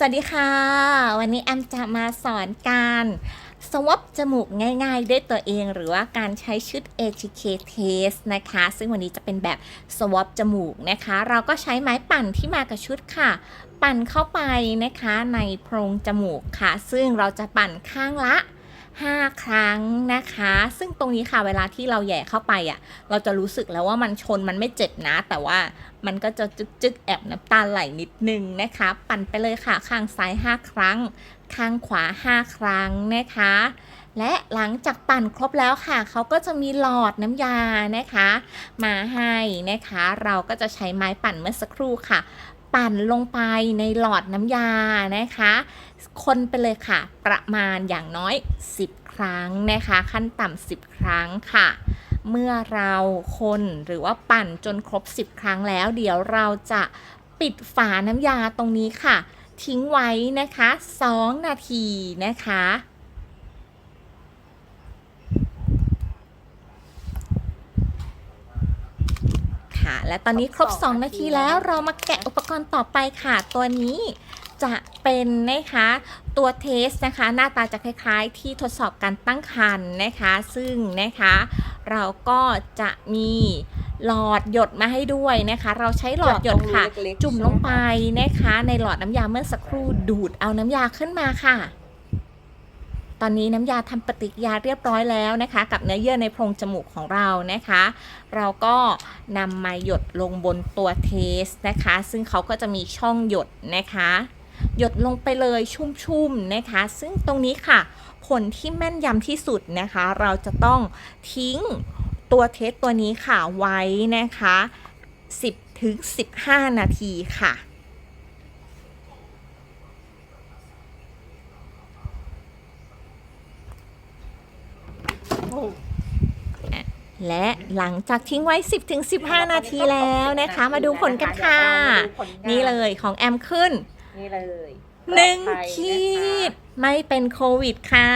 สวัสดีค่ะ วันนี้แอมจะมาสอนการสวอปจมูกง่ายๆ ด้วยตัวเองหรือว่าการใช้ชุด HK Test นะคะ ซึ่งวันนี้จะเป็นแบบสวอปจมูกนะคะ เราก็ใช้ไม้ปั่นที่มากับชุดค่ะ ปั่นเข้าไปนะคะในโพรงจมูกค่ะ ซึ่งเราจะปั่นข้างละ 5 ครั้งนะคะ ซึ่งตรงนี้ค่ะเวลาที่เราแย่เข้าไปอะ เราจะรู้สึกแล้วว่ามันชนมันไม่เจ็บนะ แต่ว่ามันก็จะจึกๆแอบน้ำตาไหลนิดนึงนะคะ ปั่นไปเลยค่ะข้างซ้าย 5 ครั้ง ข้างขวา 5 ครั้งนะคะ และหลังจากปั่นครบแล้วค่ะ เขาก็จะมีหลอดน้ำยานะคะ มาให้นะคะ เราก็จะใช้ไม้ปั่นเมื่อสักครู่ค่ะ ปั่นลงไปในหลอดน้ำยานะคะ คนไปเลยค่ะ ประมาณอย่างน้อย 10 ครั้งนะคะ ขั้นต่ำ10 ครั้งค่ะ เมื่อเราคนหรือว่าปั่นจนครบ 10 ครั้งแล้ว เดี๋ยวเราจะปิดฝาน้ำยาตรงนี้ค่ะ ทิ้งไว้นะคะ 2 นาทีนะคะ ค่ะ และตอนนี้ครบ 2 นาทีแล้วเรามาแกะอุปกรณ์ต่อไปค่ะ ตัวนี้จะเป็นนะคะตัวเทสนะคะ หน้าตาจะคล้ายๆ ที่ทดสอบการตั้งครรภ์นะคะ ซึ่งนะคะ เราก็จะมีหลอดหยดมาให้ด้วยนะคะ เราใช้หลอดหยดค่ะเล็กๆจุ่มลงไปนะคะ ในหลอดน้ำยาเมื่อสักครู่ดูดเอาน้ำยาขึ้นมาค่ะ ตอนนี้น้ำยาทำปฏิกิริยาเรียบร้อยแล้วนะคะ กับเนื้อเยื่อในโพรงจมูกของเรานะคะ เราก็นำมาหยดลงบนตัวเทสนะคะ ซึ่งเขาก็จะมีช่องหยดนะคะ หยดลงไปเลยชุ่มๆนะคะ ซึ่งตรงนี้ค่ะ ผลที่แม่นยำที่สุดนะคะ เราจะต้องทิ้งตัวเทสตัวนี้ค่ะไว้นะคะ 10ถึง15 นาทีค่ะ และหลังจากทิ้งไว้ 10ถึง15 นาทีแล้วนะคะ มาดูผลกันค่ะ นี่เลยของแอมขึ้น นี่เลยหนึ่งปลอดภัยขีนะคะดไม่เป็นโควิดค่ะ